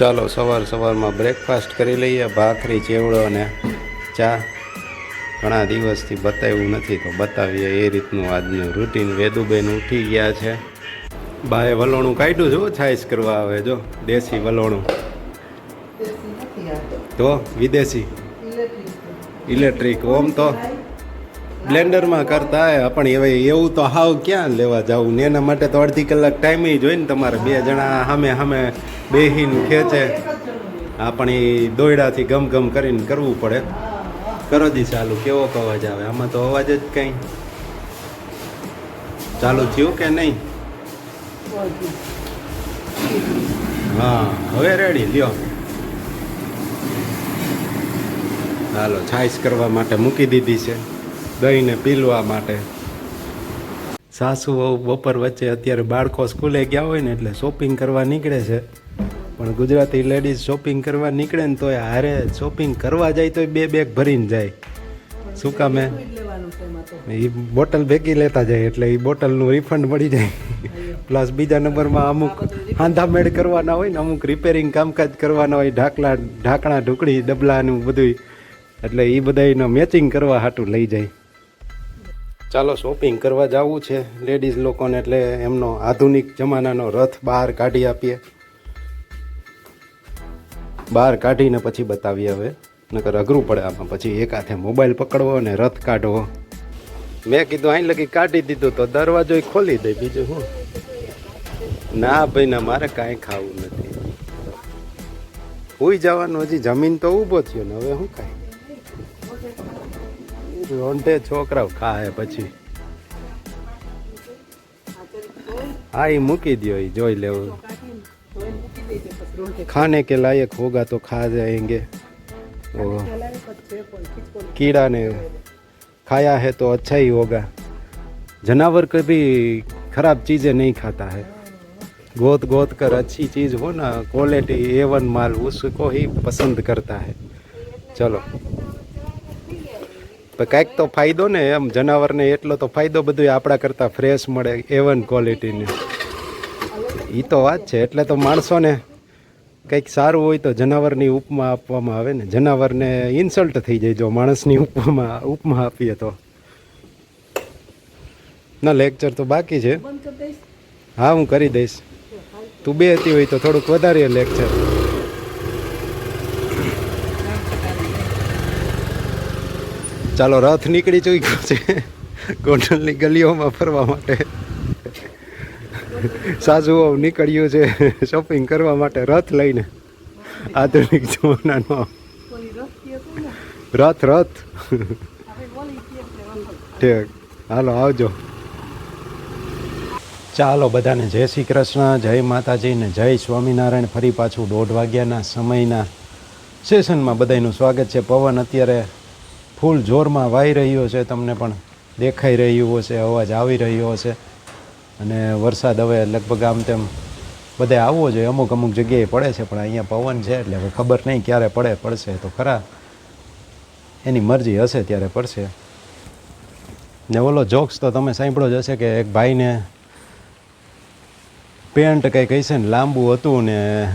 ચાલો સવાર સવારમાં બ્રેકફાસ્ટ કરી લઈએ ભાખરી ચેવડો અને ચા. ઘણા દિવસથી બતાવ્યું નથી તો બતાવીએ એ રીતનું આજનું રૂટીન વેદુબેન ઉઠી ગયા છે. બાએ વલોણું કાઢ્યું જો છાઈસ કરવા આવે જો દેશી વલોણું. તો વિદેશી? ઇલેક્ટ્રિક ઓમ તો. બ્લેન્ડરમાં કરતા હોય, પણ હવે એવું તો હાવ ક્યાં લેવા જવું? ને એના માટે તો અડધી કલાક ટાઈમ જોઈ ને તમારે બે જણા સામે સામે બેહીને ખેંચે. આ પણ એ દોયડાથી ગમ ગમ કરીને કરવું પડે. કરો દી ચાલુ, કેવો અવાજ આવે? આમાં તો અવાજ જ કંઈ. ચાલુ થયું કે નહીં? હા, હવે રેડી લ્યો. હાલો છાઈસ કરવા માટે મૂકી દીધી છે. દહીંને પીલવા માટે. સાસુ બપોર વચ્ચે અત્યારે બાળકો સ્કૂલે ગયા હોય ને એટલે શોપિંગ કરવા નીકળે છે. પણ ગુજરાતી લેડીઝ શોપિંગ કરવા નીકળે ને તોય હારે શોપિંગ કરવા જાય તોય બે બેગ ભરીને જાય. શું કામે એ? બોટલ ભેગી લેતા જાય એટલે એ બોટલનું રિફંડ મળી જાય. પ્લસ બીજા નંબરમાં અમુક હાંધામેળ કરવાના હોય ને, અમુક રિપેરિંગ કામકાજ કરવાના હોય, ઢાકલા ઢાંકણા ઢુકડી ડબલાનું બધું એટલે એ બધાનો મેચિંગ કરવા હાટું લઈ જાય. ચાલો શોપિંગ કરવા જવું છે. લેડીઝ લોકોને એટલે એમનો આધુનિક જમાનાનો રથ બહાર કાઢી આપીએ. બહાર કાઢીને પછી બતાવીએ હવે. નકર અઘરું પડે આમાં. પછી એક હાથે મોબાઈલ પકડવો અને રથ કાઢવો. મેં કીધું અહીં લગી કાઢી દીધું તો દરવાજો ખોલી દે બીજું શું? ના ભાઈ, ના, મારે કાંઈ ખાવું નથી. હુઈ જવાનું હજી જમીન તો ઊભો થયો ને હવે શું કાંઈ રોંઢે છોકરાઓ ખાય પછી હા એ મૂકી દો એ જોઈ લેવું खाने के लायक होगा तो खा जाएंगे वो कीड़ा ने खाया है तो अच्छा ही होगा जानवर कभी खराब चीज़ें नहीं खाता है गोद गोद कर अच्छी चीज़ हो ना क्वालिटी ए वन माल उसको ही पसंद करता है ચલો પણ કાંઈક તો ફાયદો ને એમ જનાવરને એટલો તો ફાયદો બધું આપણા કરતાં ફ્રેશ મળે એવન ક્વોલિટીની એ તો વાત છે એટલે તો માણસોને કંઈક સારું હોય તો જનાવરની ઉપમા આપવામાં આવે ને. જનાવરને ઇન્સલ્ટ થઈ જાય જો માણસની ઉપમા ઉપમા આપીએ તો. ના લેક્ચર તો બાકી છે. હા હું કરી દઈશ. તું બે હતી હોય તો થોડુંક વધારે લેક્ચર ચાલો, રથ નીકળી ચૂક્યો છે. ગોંડલની ગલીઓમાં ફરવા માટે. સાસુઓ નીકળ્યું છે શોપિંગ કરવા માટે રથ લઈને. આધુનિક જમાનાનો. રથ રથ. ઠીક. હાલો, આવજો. ચાલો બધાને જય શ્રી કૃષ્ણ, જય માતાજી ને જય સ્વામિનારાયણ. ફરી પાછું દોઢ વાગ્યાના સમયના સેશનમાં બધાનું સ્વાગત છે. પવન અત્યારે ફૂલ જોરમાં વાઈ રહ્યો છે, તમને પણ દેખાઈ રહ્યું હશે, અવાજ આવી રહ્યો હશે. અને વરસાદ હવે લગભગ આમ તેમ બધે આવવો જોઈએ, અમુક અમુક જગ્યાએ પડે છે, પણ અહીંયા પવન છે, એટલે હવે ખબર નહીં ક્યારે પડે, પડશે તો ખરા. એની મરજી હશે ત્યારે પડશે. ને ઓલો જોક્સ તો તમે સાંભળો જ હશે કે એક ભાઈને પેન્ટ કંઈક હશે ને લાંબુ હતું ને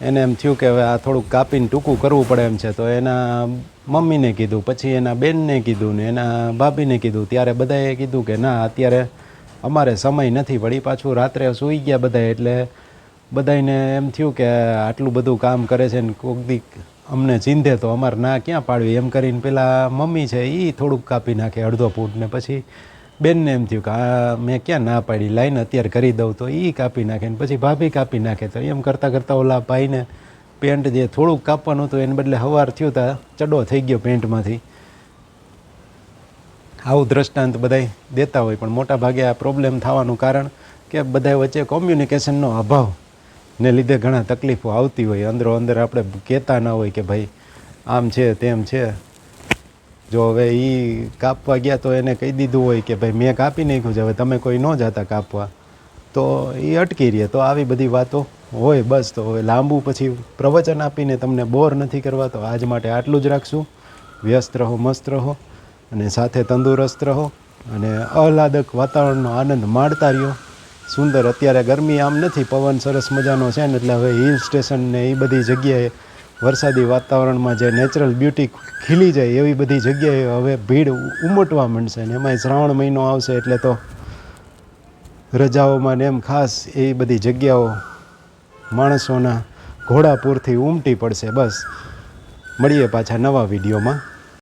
એને એમ થયું કે હવે આ થોડુંક કાપીને ટૂંકું કરવું પડે એમ છે. તો એના મમ્મીને કીધું, પછી એના બેનને કીધું ને એના ભાભીને કીધું. ત્યારે બધાએ કીધું કે ના, અત્યારે અમારે સમય નથી વળી પાછું રાત્રે સૂઈ ગયા બધા એટલે બધાને એમ થયું કે આટલું બધું કામ કરે છે ને કોક દીક અમને ચીંધે તો અમારે ના ક્યાં પાડવી? એમ કરીને પેલા મમ્મી છે એ થોડુંક કાપી નાખે અડધો ફૂટ ને પછી બેનને એમ થયું કે, આ, મેં ક્યાં ના પાડી, લાઈન અત્યારે કરી દઉં તો એ કાપી નાખે ને પછી ભાભી કાપી નાખે. તો એમ કરતાં કરતાં ઓલા ભાઈને પેન્ટ જે થોડુંક કાપવાનું હતું એને બદલે હવાર થયું તા ચડો થઈ ગયો પેન્ટમાંથી. આવું દ્રષ્ટાંત બધાય દેતા હોય, પણ મોટા ભાગે આ પ્રોબ્લેમ થવાનું કારણ કે બધા વચ્ચે કોમ્યુનિકેશનનો અભાવ ને લીધે ઘણા તકલીફો આવતી હોય. અંદરો અંદર આપણે કહેતા ના હોય કે, ભાઈ, આમ છે, તેમ છે. જો હવે એ કાપવા ગયા તો એને કહી દીધું હોય કે ભાઈ, મેં કાપી નાખ્યું છે, હવે તમે કોઈ ન જતા કાપવા. તો એ અટકી રહે. તો આવી બધી વાતો હોય બસ. તો હવે લાંબુ પછી પ્રવચન આપીને તમને બોર નથી કરવા, તો આજ માટે આટલું જ રાખશું. વ્યસ્ત રહો, મસ્ત રહો અને સાથે તંદુરસ્ત રહો અને આહલાદક વાતાવરણનો આનંદ માણતા રહ્યો. સુંદર, અત્યારે ગરમી આમ નથી, પવન સરસ મજાનો છે ને, એટલે હવે હિલ સ્ટેશન ને એ બધી જગ્યાએ વરસાદી વાતાવરણમાં જે નેચરલ બ્યુટી ખીલી જાય એવી બધી જગ્યાએ હવે ભીડ ઉમટવા માંડશે ને એમાંય શ્રાવણ મહિનો આવશે એટલે તો રજાઓમાં ને એમ ખાસ એ બધી જગ્યાઓ માણસોના ઘોડાપૂરથી ઉમટી પડશે. બસ, મળીએ પાછા નવા વિડીયોમાં.